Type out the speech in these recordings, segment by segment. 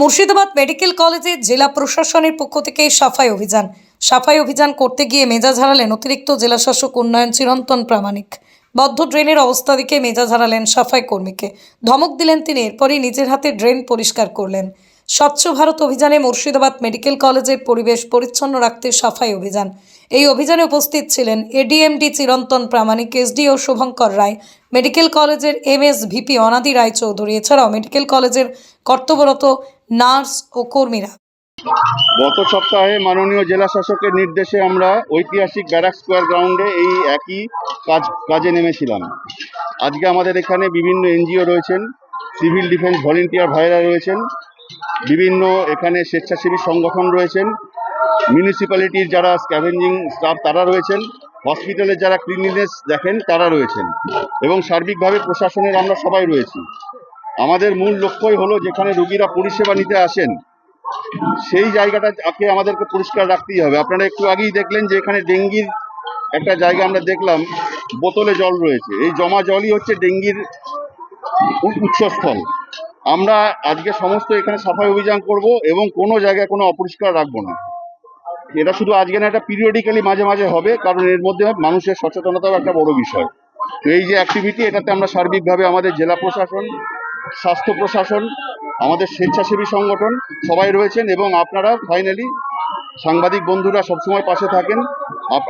Murshidabad medical কলেজে জেলা প্রশাসনের পক্ষ থেকে সাফাই অভিযান। সাফাই অভিযান করতে গিয়ে মেজাজ হারালেন অতিরিক্ত জেলাশাসক উন্নয়ন চিরন্তন প্রামাণিক। বদ্ধ ড্রেনের অবস্থা দেখে মেজাজ হারালেন সাফাই কর্মীকে। ধমক দিলেন তিনি, এরপরই নিজের হাতে ড্রেন পরিষ্কার করলেন। স্বচ্ছ ভারত অভিযানে মুর্শিদাবাদ মেডিকেল কলেজের পরিবেশ পরিচ্ছন্ন রাখতে সাফাই অভিযান। এই অভিযানে উপস্থিত ছিলেন ADMD Chirantan Pramanik SDO Shubhankar Roy, medical কলেজের M S VP Anadi Roy Chowdhury এছাড়াও মেডিকেল কলেজের কর্তব্যরত নার্স ও কর্মীরা। গত সপ্তাহে মাননীয় জেলা শাসকের নির্দেশে আমরা ঐতিহাসিক ব্যারাক স্কোয়ার গ্রাউন্ডে এই একই কাজ, কাজে নেমেছিলাম। আজকে আমাদের এখানে বিভিন্ন এনজিও রয়েছেন, সিভিল ডিফেন্স ভলেন্টিয়ার ভাইরা রয়েছেন বিভিন্ন এখানে স্বেচ্ছাসেবী সংগঠন রয়েছেন মিউনিসিপ্যালিটির যারা স্ক্যাভেঞ্জিং স্টাফ তারা রয়েছেন হসপিটালের যারা ক্লিনলিনেস দেখেন তারা রয়েছেন এবং সার্বিকভাবে প্রশাসনের আমরা সবাই রয়েছি। আমাদের মূল লক্ষ্যই হলো যেখানে রোগীরা পরিষেবা নিতে আসেন, সেই জায়গাটা জায়গাটাকে আমাদেরকে পরিষ্কার রাখতেই হবে। আপনারা একটু আগেই দেখলেন যে এখানে ডেঙ্গির একটা জায়গা আমরা দেখলাম, বোতলে জল রয়েছে। এই জমা জলই হচ্ছে ডেঙ্গির উৎসস্থল। আমরা আজকে সমস্ত এখানে সাফাই অভিযান করব এবং কোনো জায়গায় কোনো অপরিষ্কার রাখব না। এটা শুধু আজকে না, এটা পিরিয়ডিক্যালি মাঝে মাঝে হবে, কারণ এর মধ্যে মানুষের সচেতনতাও একটা বড় বিষয়। তো এই যে অ্যাক্টিভিটি এটাতে আমরা সার্বিকভাবে আমাদের জেলা প্রশাসন, স্বাস্থ্য প্রশাসন, আমাদের স্বেচ্ছাসেবী সংগঠন সবাই রয়েছেন এবং আপনারা ফাইনালি সাংবাদিক বন্ধুরা সবসময় পাশে থাকেন।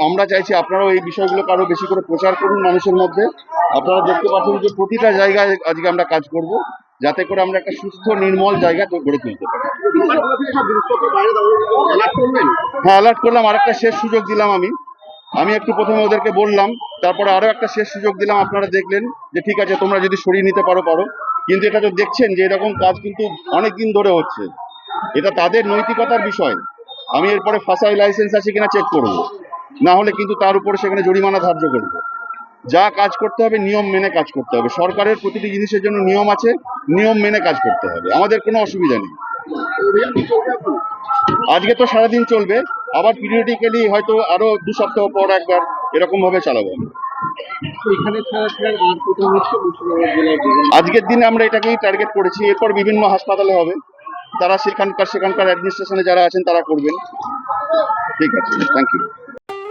আমরা চাইছি আপনারাও এই বিষয়গুলো আরও বেশি করে প্রচার করুন মানুষের মধ্যে। আপনারা দেখতে পাচ্ছেন যে প্রতিটা জায়গায় আজকে আমরা কাজ করব। যাতে করে আমরা একটা সুস্থ, নির্মল জায়গা গড়ে তুলতে পারি। হ্যাঁ অ্যালার্ট করলাম, আরেকটা শেষ সুযোগ দিলাম আমি। আমি একটু প্রথমে ওদেরকে বললাম, তারপরে আরও একটা শেষ সুযোগ দিলাম, আপনারা দেখলেন যে ঠিক আছে, তোমরা যদি সরিয়ে নিতে পারো পারো। কিন্তু এটা তো দেখছেন যে এরকম কাজ কিন্তু অনেক দিন ধরে হচ্ছে। এটা তাদের নৈতিকতার বিষয়। আমি এরপরে ফাঁসাই লাইসেন্স আছে কিনা চেক করব। না হলে কিন্তু তার উপরে সেখানে জরিমানা ধার্য করব। যা কাজ করতে হবে, নিয়ম মেনে কাজ করতে হবে। সরকারের প্রতিটি জিনিসের জন্য নিয়ম আছে, নিয়ম মেনে কাজ করতে হবে। আমাদের কোনো অসুবিধা নেই। আজকে তো সারাদিন চলবে, আবার পিরিয়ডিক্যালি হয়তো আরও দু সপ্তাহ পর একবার এরকম ভাবে চালাবো। আজকের দিনে আমরা এটাকেই টার্গেট করেছি। এরপর বিভিন্ন হাসপাতালে হবে। তারা সেখানকার সেখানকার অ্যাডমিনিস্ট্রেশনে যারা আছেন তারা করবেন। ঠিক আছে থ্যাংক ইউ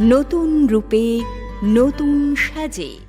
নতুন রূপে নতুন সাজে।